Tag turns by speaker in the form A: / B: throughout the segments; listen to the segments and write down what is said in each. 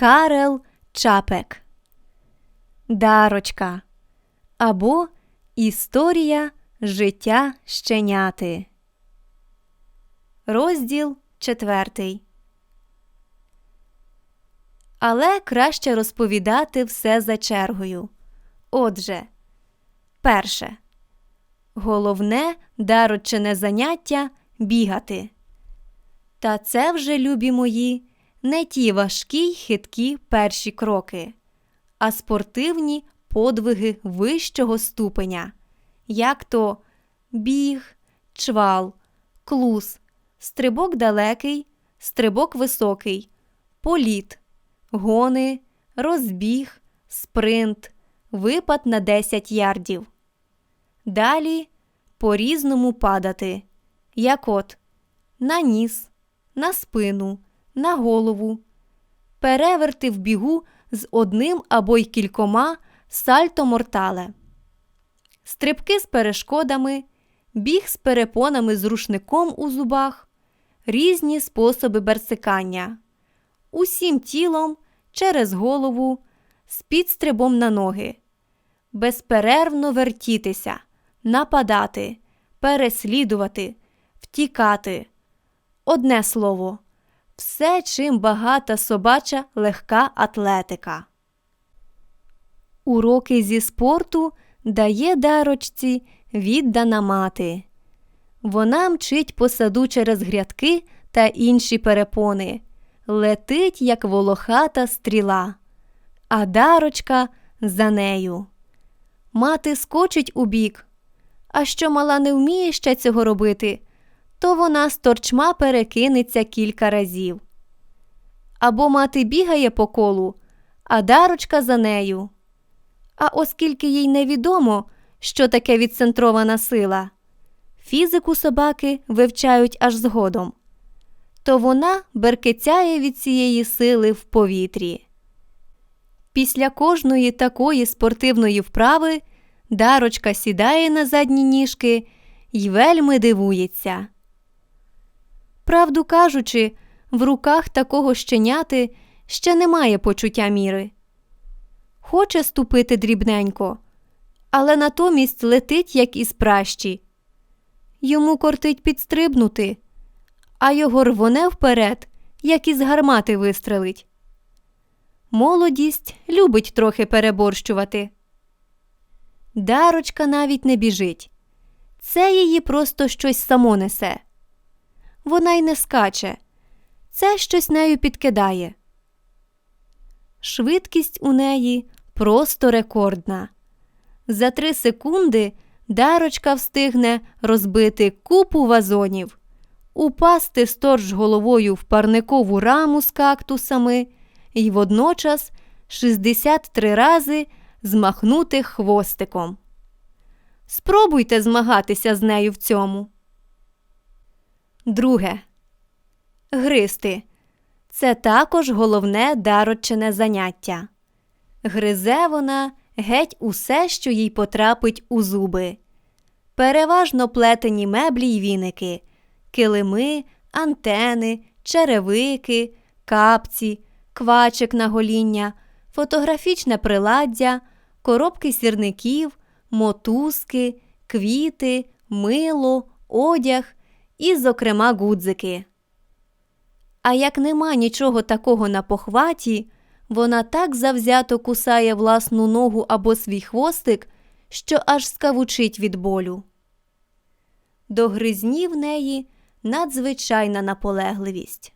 A: Карел Чапек. Дарочка або Історія життя щеняти. Розділ четвертий. Але краще розповідати все за чергою. Отже, перше. Головне дарочене заняття бігати. Та це вже, любі мої, не ті важкі хиткі перші кроки, а спортивні подвиги вищого ступеня, як то біг, чвал, клус, стрибок далекий, стрибок високий, політ, гони, розбіг, спринт, випад на 10 ярдів. Далі по різному падати, як от на ніс, на спину, на голову, переверти в бігу з одним або й кількома сальто мортале, стрибки з перешкодами, біг з перепонами з рушником у зубах, різні способи берсикання, усім тілом через голову, з підстрибом на ноги, безперервно вертітися, нападати, переслідувати, втікати. Одне слово, все, чим багата собача легка атлетика. Уроки зі спорту дає дарочці віддана мати. Вона мчить по саду через грядки та інші перепони, летить, як волохата стріла, а дарочка за нею. Мати скочить у бік. А що мала не вміє ще цього робити, то вона з торчма перекинеться кілька разів. Або мати бігає по колу, а дарочка за нею. А оскільки їй невідомо, що таке відцентрована сила, фізику собаки вивчають аж згодом, то вона беркицяє від цієї сили в повітрі. Після кожної такої спортивної вправи дарочка сідає на задні ніжки й вельми дивується. Правду кажучи, в руках такого щеняти ще немає почуття міри. Хоче ступити дрібненько, але натомість летить, як із пращі. Йому кортить підстрибнути, а його рвоне вперед, як із гармати вистрелить. Молодість любить трохи переборщувати. Дарочка навіть не біжить. Це її просто щось само несе. Вона й не скаче, це щось нею підкидає. Швидкість у неї просто рекордна. За три секунди дарочка встигне розбити купу вазонів, упасти сторч головою в парникову раму з кактусами і водночас 63 рази змахнути хвостиком. Спробуйте змагатися з нею в цьому. Друге. Гристи. Це також головне дарочене заняття. Гризе вона геть усе, що їй потрапить у зуби. Переважно плетені меблі й віники, килими, антени, черевики, капці, квачик на гоління, фотографічне приладдя, коробки сірників, мотузки, квіти, мило, одяг і, зокрема, гудзики. А як нема нічого такого на похваті, вона так завзято кусає власну ногу або свій хвостик, що аж скавучить від болю. До гризні в неї надзвичайна наполегливість.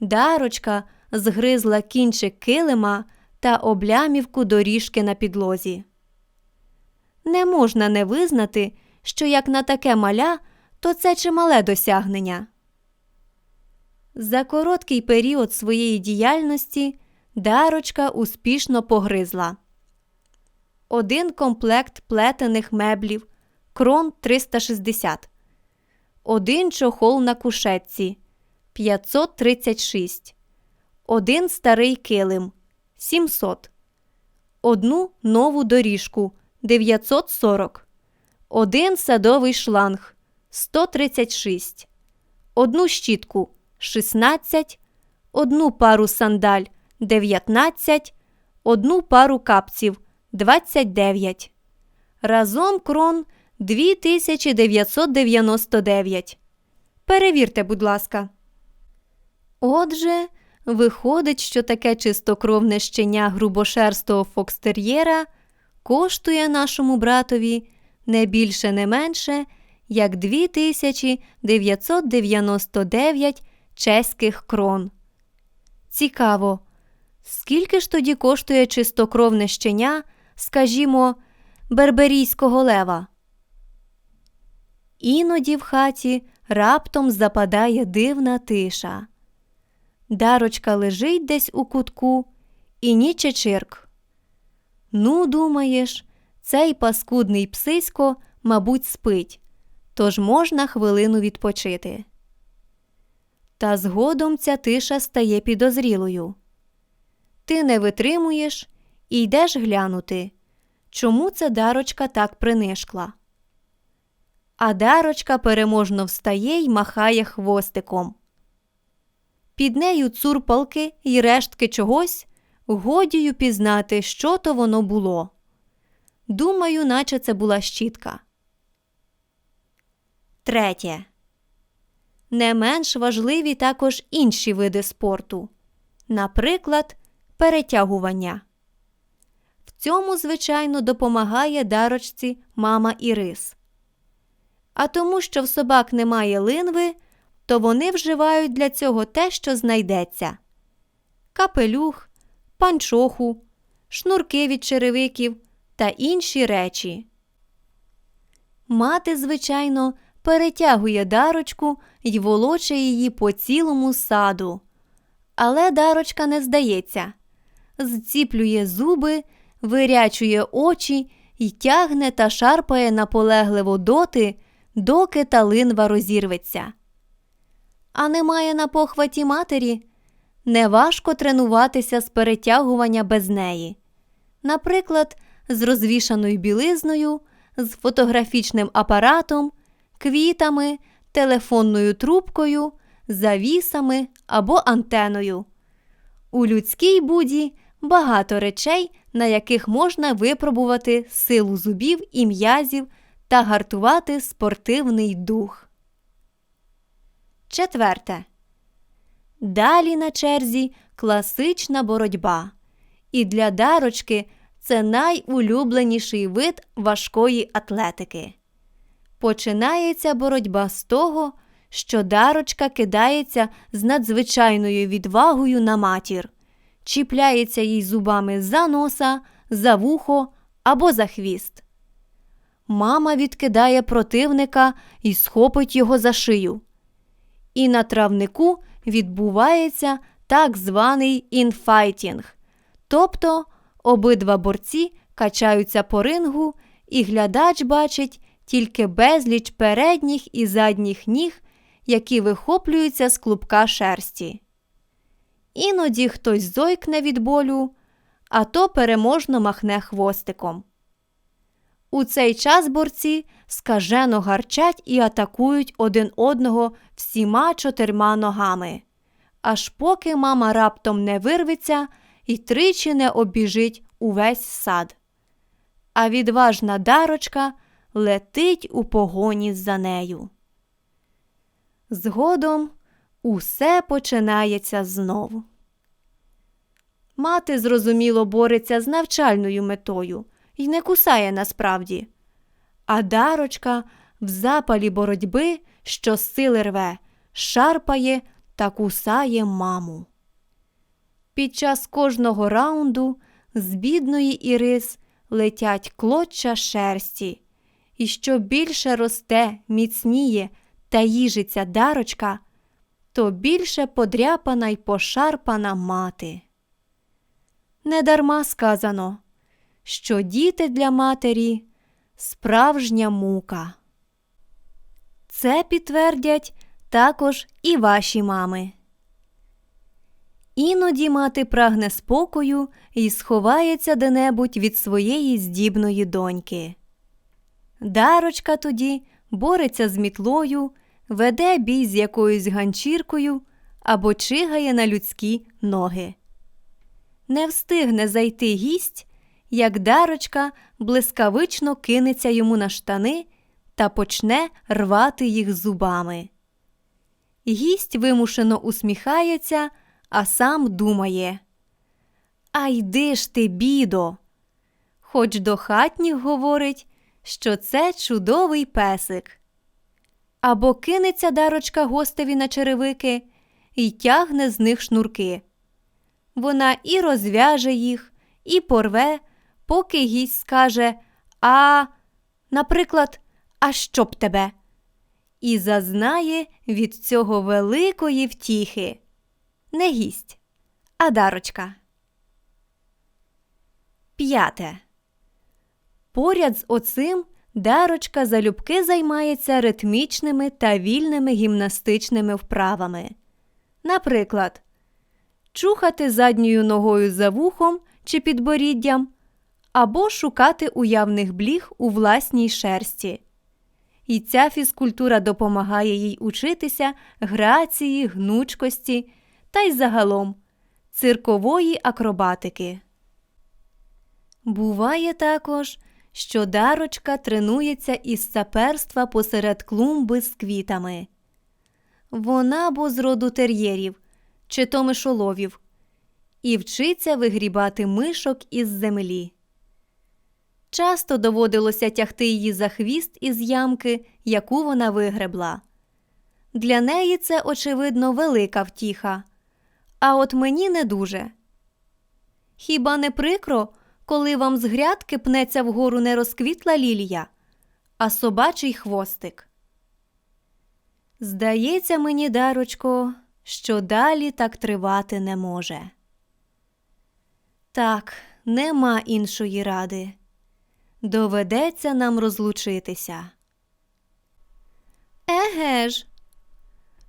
A: Дарочка згризла кінчик килима та облямівку доріжки на підлозі. Не можна не визнати, що як на таке маля, то це чимале досягнення. За короткий період своєї діяльності дарочка успішно погризла. Один комплект плетених меблів крон 360, один чохол на кушетці 536, один старий килим 700, одну нову доріжку 940, один садовий шланг 136, одну щітку 16, одну пару сандаль 19, одну пару капців 29. Разом крон 2999. Перевірте, будь ласка. Отже, виходить, що таке чистокровне щеня грубошерстого фокстер'єра коштує нашому братові не більше не менше, як 2999 чеських крон. Цікаво, скільки ж тоді коштує чистокровне щеня, скажімо, берберійського лева? Іноді в хаті раптом западає дивна тиша. Дарочка лежить десь у кутку і ніче чирк. Ну, думаєш, цей паскудний псисько, мабуть, спить, тож можна хвилину відпочити. Та згодом ця тиша стає підозрілою. Ти не витримуєш і йдеш глянути, чому ця дарочка так принишкла. А дарочка переможно встає й махає хвостиком. Під нею цурпалки й рештки чогось, годію пізнати, що то воно було. Думаю, наче це була щітка. Третє. Не менш важливі також інші види спорту, наприклад, перетягування. В цьому, звичайно, допомагає дарочці мама Ірис. А тому, що в собак немає линви, то вони вживають для цього те, що знайдеться капелюх, панчоху, шнурки від черевиків та інші речі. Мати, звичайно, перетягує дарочку й волоче її по цілому саду. Але дарочка не здається, зціплює зуби, вирячує очі й тягне та шарпає наполегливо доти, доки та линва розірветься. А немає на похваті матері. Неважко тренуватися з перетягування без неї. Наприклад, з розвішаною білизною, з фотографічним апаратом, квітами, телефонною трубкою, завісами або антеною. У людській буді багато речей, на яких можна випробувати силу зубів і м'язів та гартувати спортивний дух. Четверте. Далі на черзі класична боротьба. І для дарочки це найулюбленіший вид важкої атлетики. Починається боротьба з того, що дарочка кидається з надзвичайною відвагою на матір, чіпляється їй зубами за носа, за вухо або за хвіст. Мама відкидає противника і схопить його за шию. І на травнику відбувається так званий інфайтінг, тобто обидва борці качаються по рингу, і глядач бачить тільки безліч передніх і задніх ніг, які вихоплюються з клубка шерсті. Іноді хтось зойкне від болю, а то переможно махне хвостиком. У цей час борці скажено гарчать і атакують один одного всіма чотирма ногами, аж поки мама раптом не вирветься і тричі не обіжить увесь сад. А відважна дарочка летить у погоні за нею. Згодом усе починається знову. Мати, зрозуміло, бореться з навчальною метою і не кусає насправді. А дарочка в запалі боротьби, що сили рве, шарпає та кусає маму. Під час кожного раунду з бідної ірис летять клоччя шерсті, і що більше росте, міцніє та їжиться дарочка, то більше подряпана й пошарпана мати. Недарма сказано, що діти для матері справжня мука. Це підтвердять також і ваші мами. Іноді мати прагне спокою і сховається де-небудь від своєї здібної доньки. Дарочка тоді бореться з мітлою, веде бій з якоюсь ганчіркою або чигає на людські ноги. Не встигне зайти гість, як дарочка блискавично кинеться йому на штани та почне рвати їх зубами. Гість вимушено усміхається, а сам думає А йди ж ти, бідо! Хоч до хатніх говорить, що це чудовий песик. Або кинеться дарочка гостеві на черевики і тягне з них шнурки. Вона і розв'яже їх, і порве, поки гість скаже А, наприклад, а що б тебе? І зазнає від цього великої втіхи. Не гість, а дарочка. П'яте. Поряд з оцим дарочка залюбки займається ритмічними та вільними гімнастичними вправами. Наприклад, чухати задньою ногою за вухом чи підборіддям, або шукати уявних бліг у власній шерсті. І ця фізкультура допомагає їй учитися грації, гнучкості та й загалом циркової акробатики. Буває також, що дарочка тренується із саперства посеред клумби з квітами. Вона бо з роду тер'єрів чи то мишоловів і вчиться вигрібати мишок із землі. Часто доводилося тягти її за хвіст із ямки, яку вона вигребла. Для неї це, очевидно, велика втіха, а от мені не дуже. Хіба не прикро, коли вам з грядки пнеться вгору не розквітла лілія, а собачий хвостик? Здається мені, дарочко, що далі так тривати не може. Так, нема іншої ради. Доведеться нам розлучитися. Еге ж,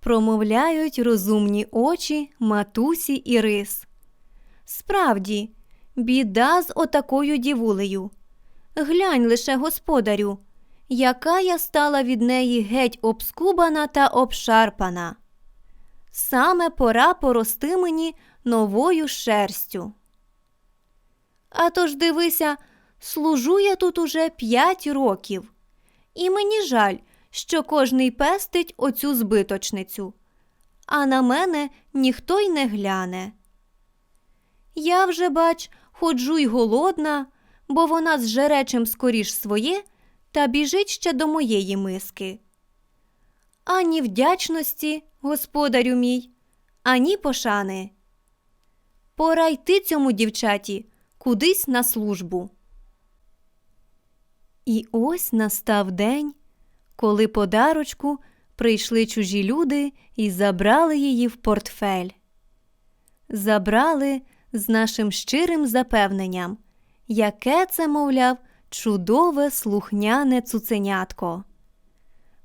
A: промовляють розумні очі матусі і рис. Справді, біда з отакою дівулею. Глянь лише, господарю, яка я стала від неї геть обскубана та обшарпана. Саме пора порости мені новою шерстю. А тож дивися, служу я тут уже п'ять років, і мені жаль, що кожний пестить оцю збиточницю, а на мене ніхто й не гляне. Я вже, бач, ходжу й голодна, бо вона з жеречем скоріш своє та біжить ще до моєї миски. Ані вдячності, господарю мій, ані пошани. Пора йти цьому дівчаті кудись на службу. І ось настав день, коли подарочку прийшли чужі люди і забрали її в портфель. Забрали з нашим щирим запевненням, яке це, мовляв, чудове слухняне цуценятко.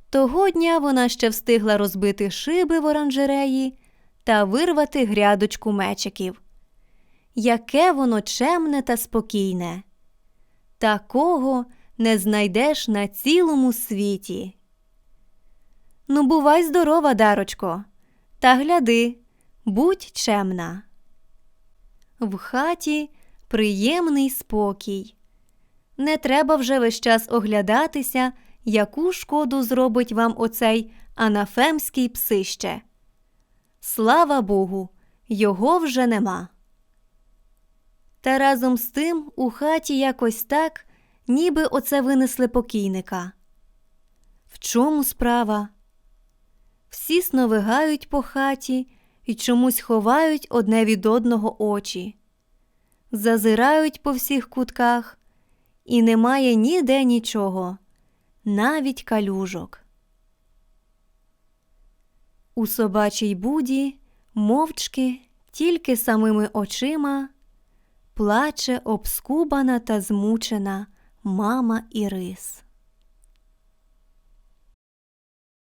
A: Того дня вона ще встигла розбити шиби в оранжереї та вирвати грядочку мечиків. Яке воно чемне та спокійне. Такого не знайдеш на цілому світі. Ну, бувай здорова, дарочко, та гляди, будь чемна. В хаті приємний спокій. Не треба вже весь час оглядатися, яку шкоду зробить вам оцей анафемський псище. Слава Богу, його вже нема. Та разом з тим у хаті якось так, ніби оце винесли покійника. В чому справа? Всі сновигають по хаті і чомусь ховають одне від одного очі, зазирають по всіх кутках, і немає ніде нічого, навіть калюжок. У собачій буді мовчки, тільки самими очима, плаче обскубана та змучена мама Ірис.